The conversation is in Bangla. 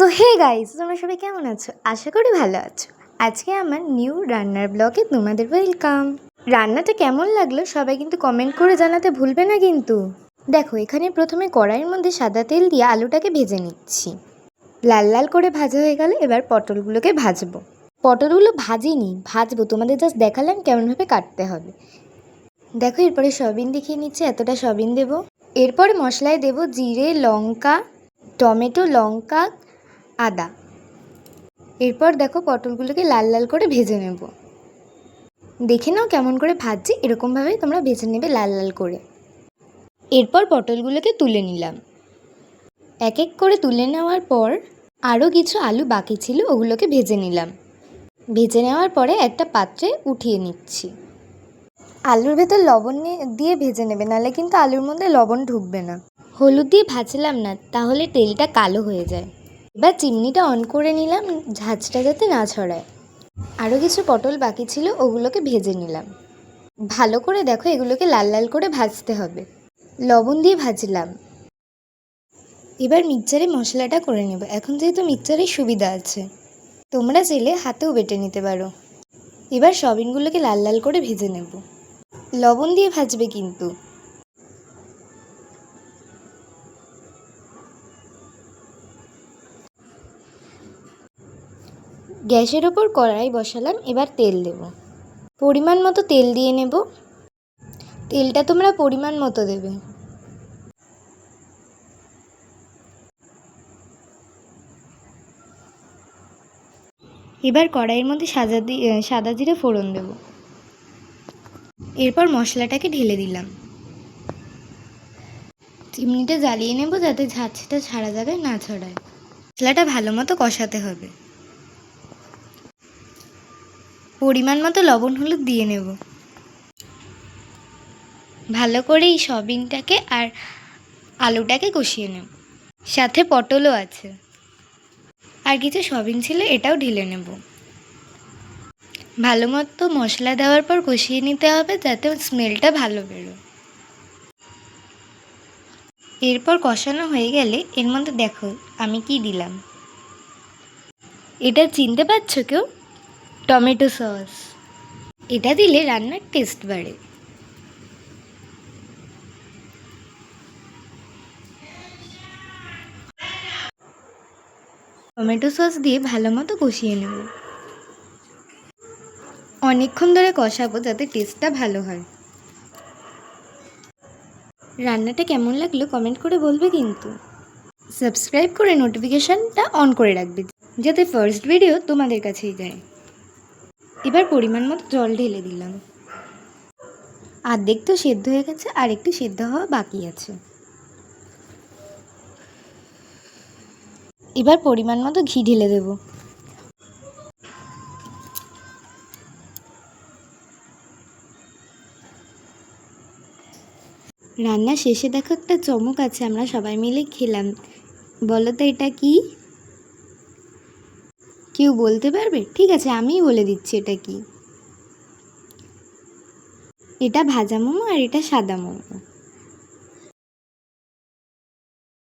সো হে গাইস তোমরা সবাই কেমন আছো? আশা করি ভালো আছো। আজকে আমার নিউ রান্নার ব্লগে তোমাদের ওয়েলকাম রান্নাটা কেমন লাগল সবাই কিন্তু কমেন্ট করে জানাতে ভুলবে না কিন্তু। দেখো, এখানে প্রথমে কড়াইয়ের মধ্যে সাদা তেল দিয়ে আলুটাকে ভেজে নিচ্ছি। লাল লাল করে ভাজা হয়ে গেলে এবার পটলগুলোকে ভাজবো। পটলগুলো ভাজিনি, ভাজবো। তোমাদের জাস্ট দেখালাম কেমনভাবে কাটতে হবে। দেখো, এরপরে সয়াবিন দেখিয়ে নিচ্ছি, এতটা সয়াবিন দেবো। এরপরে মশলায় দেবো জিরে, লঙ্কা, টমেটো, লঙ্কা আদা। এরপর দেখো পটলগুলোকে লাল লাল করে ভেজে নেব। দেখে নাও কেমন করে ভাজছি, এরকমভাবেই তোমরা ভেজে নেবে লাল লাল করে। এরপর পটলগুলোকে তুলে নিলাম। এক এক করে তুলে নেওয়ার পর আরও কিছু আলু বাকি ছিল, ওগুলোকে ভেজে নিলাম। ভেজে নেওয়ার পরে একটা পাত্রে উঠিয়ে নিচ্ছি। আলুর ভেতর লবণ দিয়ে ভেজে নেবে নাহলে কিন্তু আলুর মধ্যে লবণ ঢুকবে না। হলুদ দিয়ে ভাজলাম না, তাহলে তেলটা কালো হয়ে যায়। এবার চিমনিটা অন করে নিলাম, ঝাঁঝটা যাতে না ছড়ায়। আরও কিছু পটল বাকি ছিল, ওগুলোকে ভেজে নিলাম। ভালো করে দেখো, এগুলোকে লাল লাল করে ভাজতে হবে। লবণ দিয়ে ভাজলাম। এবার মিক্সচারে মশলাটা করে নেব। এখন যেহেতু মিক্সচারের সুবিধা আছে, তোমরা চাইলে হাতেও বেটে নিতে পারো। এবার সবিনগুলোকে লাল লাল করে ভেজে নেব। লবণ দিয়ে ভাজবে কিন্তু। গ্যাসের ওপর কড়াই বসালাম, এবার তেল দেব। পরিমাণ মতো তেল দিয়ে নেব। তেলটা তোমরা পরিমাণ মতো দেবে। এবার কড়াইয়ের মধ্যে সাজা দিয়ে সাদা জিরে ফোড়ন দেব। এরপর মশলাটাকে ঢেলে দিলাম। চিমনিটা জ্বালিয়ে নেব যাতে ঝাঁঝটা ছাড়া জায়গায় না ছড়ায়। মশলাটা ভালো মতো কষাতে হবে। পরিমাণ মতো লবণ হলুদ দিয়ে নেব। ভালো করে এই সবিনটাকে আর আলুটাকে কষিয়ে নেব। সাথে পটলও আছে। আর কিছু সবিন ছিল এটাও ঢেলে নেব। ভালো মতো মশলা দেওয়ার পর কষিয়ে নিতে হবে যাতে স্মেলটা ভালো বেরোয়। এরপর কষানো হয়ে গেলে এর মধ্যে দেখো আমি কি দিলাম। এটা চিনতে পারছ কেউ? Tomato sauce. এটা দিলে রান্নার টেস্ট বাড়ে। টমেটো সস দিয়ে ভালো মতো কষিয়ে নেব। অনেকক্ষণ ধরে কষাবো যাতে টেস্টটা ভালো হয়। রান্নাটা কেমন লাগল কমেন্ট করে বলবে কিন্তু। সাবস্ক্রাইব করে নোটিফিকেশানটা অন করে রাখবে, যাতে ফার্স্ট ভিডিও তোমাদের কাছেই যায়। এবার পরিমাণ মতো জল ঢেলে দিলাম। আর্ধেক তো সেদ্ধ হয়ে গেছে, আর একটু সেদ্ধ হওয়া বাকি আছে। এবার পরিমাণ মতো ঘি ঢেলে দেব। রান্না শেষে দেখো একটা চমক আছে, আমরা সবাই মিলে খেলাম। বলো তো এটা কি? কেউ বলতে পারবে? ঠিক আছে, আমিই বলে দিচ্ছি এটা কি। এটা ভাজা মোমো আর এটা সাদা মোমো।